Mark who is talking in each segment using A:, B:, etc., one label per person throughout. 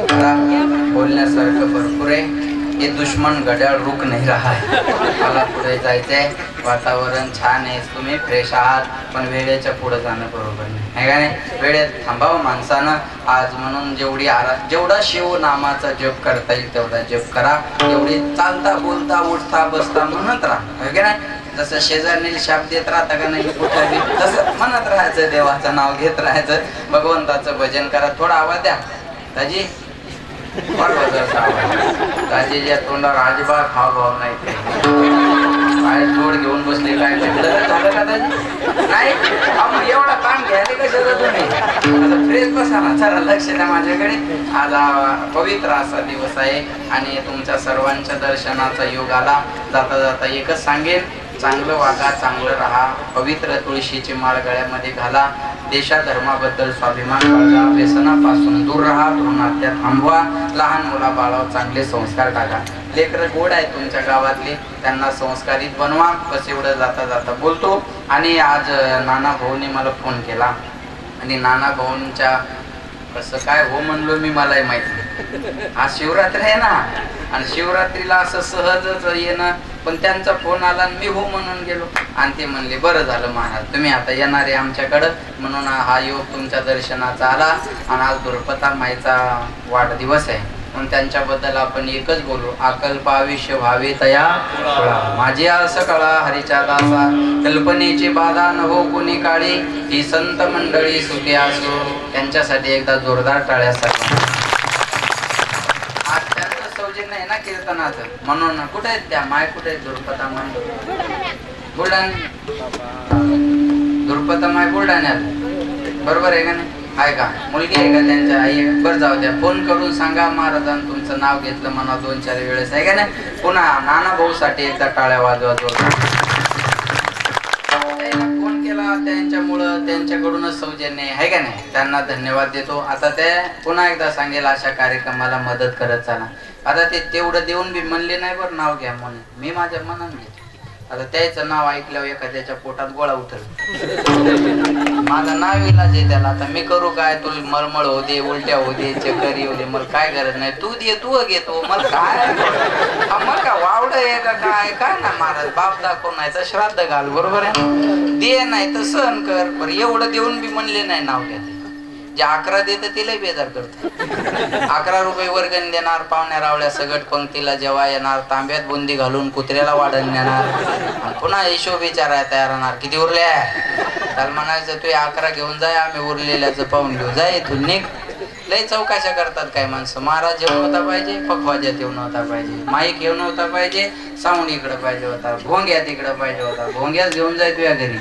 A: बोलण्यासारखं भरपूर आहे. हे दुश्मन घड्याळ रुक नाही रहा मला पुढे जायचंय. वातावरण छान आहे. तुम्ही फ्रेश आहात. पण वेळेच्या पुढे जाणं बरोबर नाही. आहे का नाही? वेळेत थांबावं माणसानं. आज म्हणून जेवढी आरा जेवढा शिव नामाचा जप करता येईल तेवढा जप करा. एवढी चालता बोलता उठता बसता म्हणत राहा. आहे का नाही? जसं शेजारील शाप देत राहता का नाही? कुठं तसं म्हणत राहायचं. देवाचं नाव घेत राहायचं. भगवंताचं भजन करा. थोडा आवाज द्या. दाजी वाढवा जरासा आवाज. तोंडावर अजिबात हावभाव नाही ते. काय जोड घेऊन बसले काय झालं का नाही मग एवढा काम घ्यायला कशाला तुम्ही? आता फ्रेश बसा ना चला लक्ष द्या माझ्याकडे. आज पवित्र असा दिवस आहे आणि तुमच्या सर्वांच्या दर्शनाचा योग आला. जाता जाता एकच सांगेन चांगलं वागा चांगलं राहा. पवित्र तुळशीची माळ गळ्यामध्ये घाला. देशा धर्माबद्दल स्वाभिमान बाळगा व्यसनापासून दूर राहा भ्रूणहत्या थांबवा लहान मुला बाळावर चांगले संस्कार टाका. लेकर गोड आहे तुमच्या गावातली त्यांना संस्कारित बनवा. बस एवढं जाता जाता बोलतो. आणि आज नाना भाऊनी मला फोन केला. आणि नाना भाऊंच्या कसं काय हो म्हणलो मी मलाही माहीत नाही. आज शिवरात्री आहे ना. आणि शिवरात्रीला असं सहजच येणं पण त्यांचा फोन आला आणि मी हो म्हणून गेलो. आणि ते म्हणले बरं झालं महाराज तुम्ही आता येणार आहे आमच्याकडं. म्हणून हा योग तुमच्या दर्शनाचा आला आणि आज दुर्पता माईचा वाढदिवस आहे. म्हणून त्यांच्याबद्दल आपण एकच बोलू अकल्प आयुष्य व्हावे तया माझी असं कळा हरिच्या दासा कल्पनेची बाधा न हो कोणी काळी ही संत मंडळी सुखी असो. त्यांच्यासाठी एकदा जोरदार टाळ्या सर्वांना आज त्यांचं सौजन्य आहे ना कीर्तनाचं. म्हणून कुठे आहेत त्या माय कुठे आहेत दुर्पता माय? बुलढाणा. दुर्पता माय बुलढाण्यात. बरोबर आहे का नाही? आहे का? मुलगी आहे का त्यांच्या आई? आहे? बरं जाऊ द्या. फोन करून सांगा महाराजांनी तुमचं नाव घेतलं म्हणा दोन चार वेळेस. आहे का नाही? पुन्हा नाना भाऊ साठी एकदा टाळ्या वाजवा जोरदार फोन केला त्यांच्यामुळं त्यांच्याकडूनच सौजन्य आहे का नाही? त्यांना धन्यवाद देतो. आता ते पुन्हा एकदा सांगेल अशा कार्यक्रमाला मदत करत चला. आता ते तेवढं देऊन बी म्हणले नाही बरं नाव घ्या म्हणून मी माझ्या मनात घेतो आता त्याचं नाव ऐकल्यावर एखाद्याच्या पोटात गोळा उठल माझं नाव इलाज आहे त्याला. आता मी करू काय? तुला मळमळ हो दे उलट्या हो दे चक्कर येऊ दे मला काय गरज नाही. तू दे तू घेतो मला काय? मग का वावड आहे का काय? काय ना महाराज बाप दाखव नाही तर श्राद्ध घाल बरोबर आहे? दे नाही तर सहन कर. बरं एवढं देऊन बी म्हणले नाही नाव घ्या जे अकरा देत तिला बेजार करत अकरा रुपये वर्गण देणार पाहुण्या रावळ्या सगट पंक्तीला जेव्हा येणार तांब्यात बुंदी घालून कुत्र्याला वाढण देणार. पुन्हा हिशोब विचारायला तयार होणार किती उरल्या? तर म्हणायचं तू अकरा घेऊन जाय आम्ही उरलेल्याचं पाहून घेऊ. जाय इथून निघ. लय चौकाशा करतात काय माणसं. महाराज येऊन होता पाहिजे पखवाजात येऊन होता पाहिजे. माईक येऊन होता पाहिजे साऊंड इकडं पाहिजे होता भोंग्यात इकडं पाहिजे होता. भोंग्यात घेऊन जाय तुझ्या घरी.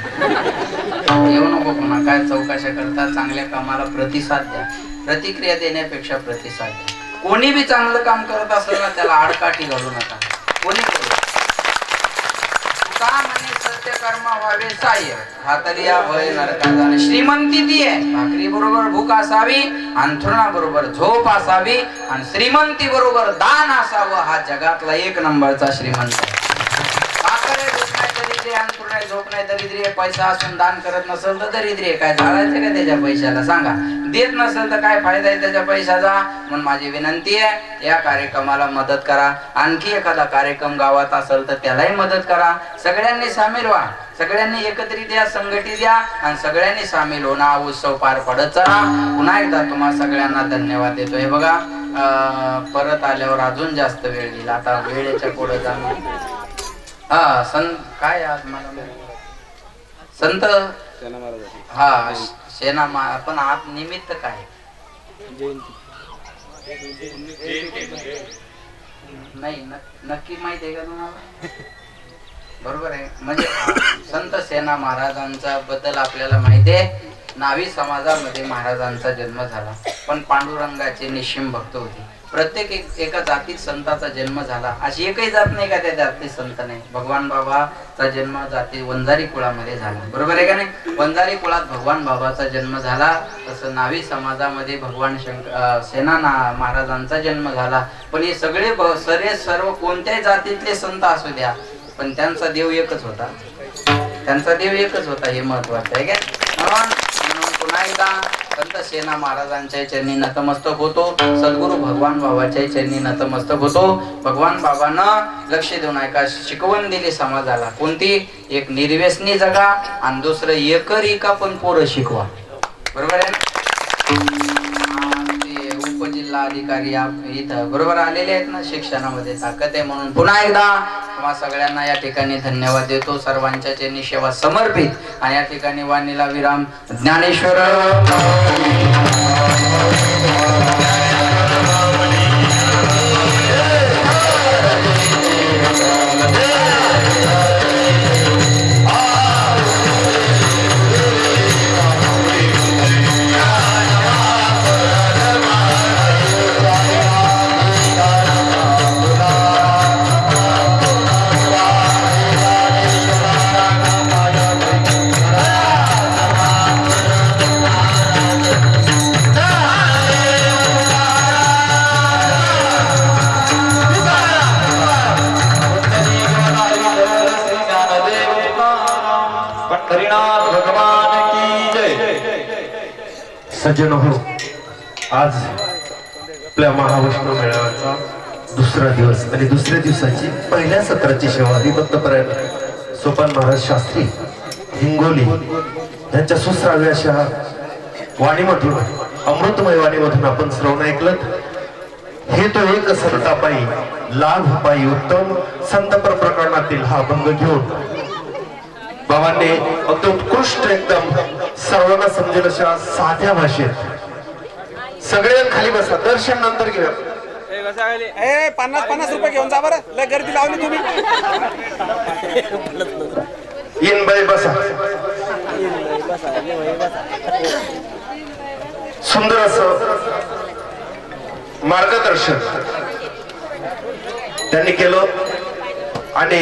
A: येऊ नको पुन्हा काय चौकाशा करतात चांगल्या कामाला प्रतिसाद द्या. प्रतिक्रिया देण्यापेक्षा प्रतिसाद द्या. कोणी बी चांगलं काम करत असेल ना त्याला आडकाठी घालू नका. कोणी करू? काम आणि सत्यकर्म व्हावे साह्य हातरिया भय नरकाचा आणि श्रीमंती ती आहे भाकरी बरोबर भूक असावी अंथरुणा बरोबर झोप असावी आणि श्रीमंती बरोबर दान असावं हा जगातला एक नंबरचा श्रीमंत आहे. नाही दरिद्री झोप नाही दरिद्री पैसा असून दान करत नसेल तर दरिद्री काय झाडायचं का त्याच्या पैशाला? सांगा. देत नसेल तर काय फायदा आहे त्याच्या पैशाचा? म्हणून माझी विनंती आहे या कार्यक्रमाला मदत करा. आणखी एखादा कार्यक्रम गावात असेल तर त्यालाही मदत करा. सगळ्यांनी सामील व्हा. सगळ्यांनी एकत्रित या संघटित या आणि सगळ्यांनी सामील होऊन हा उत्सव पार पडत चला. पुन्हा एकदा तुम्हा सगळ्यांना धन्यवाद देतोय. बघा अं, परत आल्यावर अजून जास्त वेळ गेला आता वेळेच्या पुढे जाणं. हा संत काय आज मला संत हा सेना पण आज निमित्त काय? नाही न- नक्की माहीत आहे का तुम्हाला? बरोबर आहे. म्हणजे संत सेना महाराजांचा बद्दल आपल्याला माहिती आहे. नावी समाजामध्ये महाराजांचा जन्म झाला. पण पांडुरंगाचे निशिम भक्त होते. प्रत्येक एक- एका जातीत संताचा जन्म झाला. अशी एकही जात नाही का त्या जातीत संत नाही भगवान बाबाचा जन्म जाती वंजारी कुळामध्ये झाला. बरोबर आहे का नाही? वंजारी कुळात भगवान बाबाचा जन्म झाला. तसं नावी समाजामध्ये भगवान शंकर सेना महाराजांचा जन्म झाला. पण हे सगळे सरे सर्व कोणत्याही जातीतले संत असू द्या पण त्यांचा देव एकच होता. त्यांचा देव एकच होता हे महत्वाचं आहे. का म्हणून म्हणून पुन्हा एकदा संत सेना महाराजांच्या चरणी नतमस्तक होतो. सद्गुरु भगवान बाबाच्या चरणी नतमस्तक होतो. भगवान बाबानं लक्ष देऊन ऐका शिकवण दिली समाजाला कोणती? एक निर्व्यसनी जगा आणि दुसरं एकरी का पण पोरं शिकवा. बरोबर आहे ना? जिल्हा अधिकारी इथं बरोबर आलेले आहेत ना शिक्षणामध्ये ताकद आहे म्हणून. पुन्हा एकदा तुम्हा सगळ्यांना या ठिकाणी धन्यवाद देतो. सर्वांच्या चेनी सेवा समर्पित. आणि या ठिकाणी वाणीला विराम. ज्ञानेश्वर.
B: सज्जन हो आज आपल्या महावैष्णव मेळाव्याचा दुसरा दिवस आणि दुसऱ्या दिवसाची पहिल्या सत्राची सेवा हरिभक्तपरायण सोपान महाराज शास्त्री हिंगोली यांच्या सुश्राव्य अशा वाणीमधून अमृतमय वाणीमधून आपण श्रवण ऐकलं हे तो एक संतापायी लाभ पायी उत्तम संतपर प्रकरणातील हा भंग घेऊन बाबांनी अगदी उत्कृष्ट एकदम सर्वांना समजेल अशा साध्या भाषेत. सगळेजण खाली बसा. दर्शन नंतर घेऊया.
C: ए पन्नास पन्नास रुपये घेऊन जा बरं. लय गर्दी लावली तुम्ही.
B: इन बाई बसा. सुंदर असं मार्गदर्शन त्यांनी केलं आणि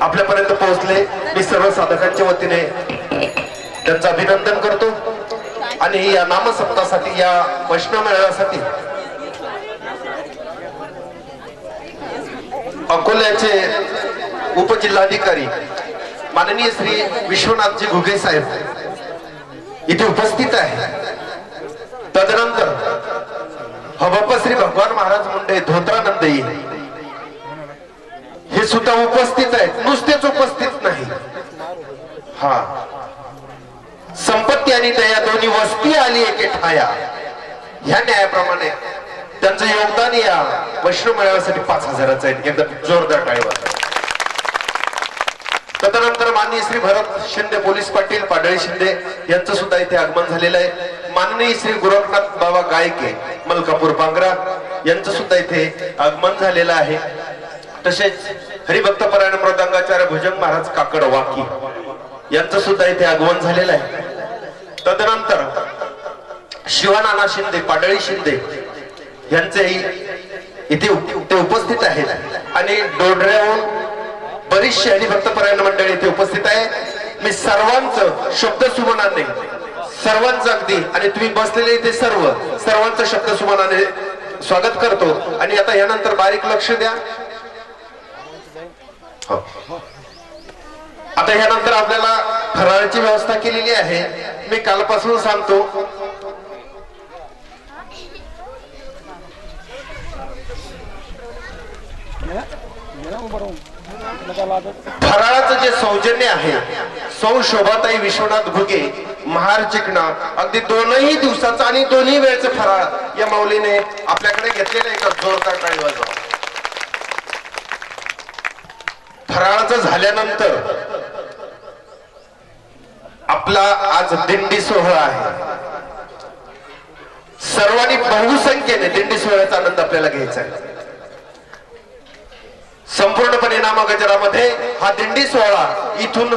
B: आपल्यापर्यंत पोहोचले. मी सर्व साधकांच्या वतीने त्यांचं अभिनंदन करतो. आणि या नामसप्तासाठी या वैष्णव मेळाव्यासाठी अकोल्याचे उपजिल्हाधिकारी माननीय श्री विश्वनाथजी घुगे साहेब इथे उपस्थित आहे तदनंतर हबाप्पा श्री भगवान महाराज मुंडे धोत्रानंदई हे सुद्धा उपस्थित आहेत. नुसतेच उपस्थित नाही. हा. संपत्ती आणि दया दोन्ही वस्ती आली एके ठाया. ह्या न्यायाप्रमाणे त्यांचं योगदान या वैष्णव मेळाव्यासाठी पाच हजाराचं आहे. एकदम जोरदार टाळीवर तदनंतर माननीय श्री भरत शिंदे पोलीस पाटील पाडळी शिंदे यांचं सुद्धा इथे आगमन झालेलं आहे. माननीय श्री गोरखनाथ बाबा गायके मलकापूर बांगरा यांचं सुद्धा इथे आगमन झालेलं आहे. तसेच हरिभक्तपरायण मृदंगाचार्य भुजंग महाराज काकड वाकी यांचं सुद्धा इथे आगमन झालेलं आहे. तदनंतर शिवानाना शिंदे पाडळी शिंदे यांचेही इथे ते उपस्थित आहेत. आणि डोडऱ्याहून बरीचशी हरिभक्तपरायण मंडळी इथे उपस्थित आहे. मी सर्वांचं शब्द सुमनाने सर्वांचं अगदी आणि तुम्ही बसलेले इथे सर्व सर्वांचं शब्द सुमनाने स्वागत करतो. आणि आता यानंतर बारीक लक्ष द्या. हो. आता ह्यानंतर आपल्याला फराळाची व्यवस्था केलेली आहे. मी कालपासून सांगतो. फराळाचं जे सौजन्य आहे सौ शोभाताई विश्वनाथ भुगे महार चिकणा अगदी दोनही दिवसाचा आणि दोन्ही वेळचं फराळ या माऊलीने आपल्याकडे घेतलेलं आहे. का जोरदार टाळी वाजवा फराळाचं झाल्यानंतर आपला आज दिंडी सोहळा आहे. सर्वांनी बहुसंख्येने दिंडी सोहळ्याचा आनंद आपल्याला घ्यायचा आहे. संपूर्णपणे नामगजरामध्ये हा दिंडी सोहळा इथून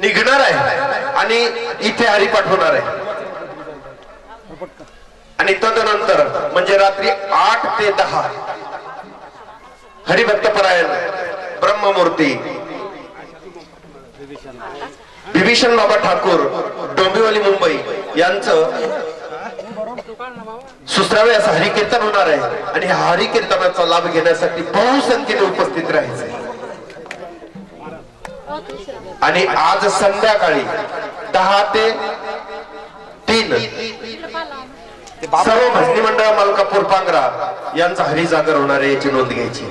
B: निघणार आहे आणि इथे हरिपाठ होणार आहे. आणि तदनंतर म्हणजे रात्री आठ ते दहा हरिभक्तपरायण ब्रह्ममूर्ती विभीषण बाबा ठाकूर डोंबिवली मुंबई यांचं सुसरावे असं हरिकीर्तन होणार आहे. आणि ह्या हरिकीर्तनाचा लाभ घेण्यासाठी बहुसंख्येने उपस्थित राहायचे आणि आज संध्याकाळी दहा ते तीन सर्व भजनी मंडळ मलकापूर पांगरा यांचा हरिजागर होणार आहे याची नोंद घ्यायची.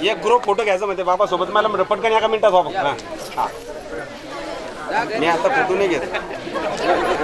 C: एक ग्रुप फोटो घ्यायचा म्हणते बाबा सोबत मला पटकन एका मिनिटात बाबा हा. हा. मी आता फोटो नाही घेत